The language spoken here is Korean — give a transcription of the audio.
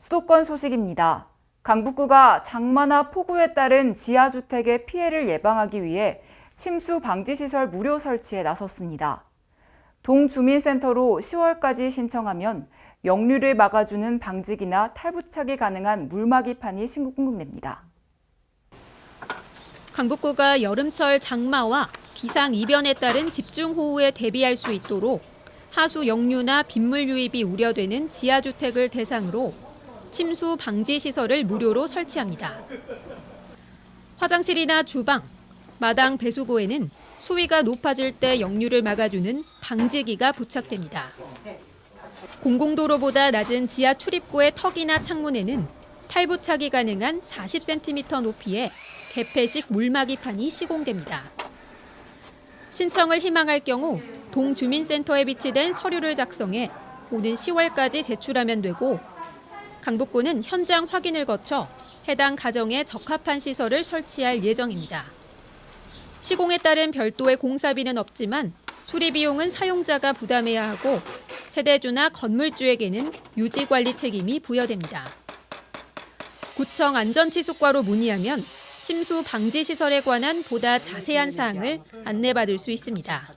수도권 소식입니다. 강북구가 장마나 폭우에 따른 지하주택의 피해를 예방하기 위해 침수 방지 시설 무료 설치에 나섰습니다. 동주민센터로 10월까지 신청하면 역류를 막아주는 방직이나 탈부착이 가능한 물막이판이 신공됩니다. 강북구가 여름철 장마와 기상 이변에 따른 집중호우에 대비할 수 있도록 하수 역류나 빗물 유입이 우려되는 지하주택을 대상으로 침수 방지 시설을 무료로 설치합니다. 화장실이나 주방, 마당 배수구에는 수위가 높아질 때 역류를 막아주는 방지기가 부착됩니다. 공공도로보다 낮은 지하 출입구의 턱이나 창문에는 탈부착이 가능한 40cm 높이의 개폐식 물막이판이 시공됩니다. 신청을 희망할 경우 동주민센터에 비치된 서류를 작성해 오는 10월까지 제출하면 되고 강북구는 현장 확인을 거쳐 해당 가정에 적합한 시설을 설치할 예정입니다. 시공에 따른 별도의 공사비는 없지만 수리 비용은 사용자가 부담해야 하고 세대주나 건물주에게는 유지 관리 책임이 부여됩니다. 구청 안전치수과로 문의하면 침수 방지 시설에 관한 보다 자세한 사항을 안내받을 수 있습니다.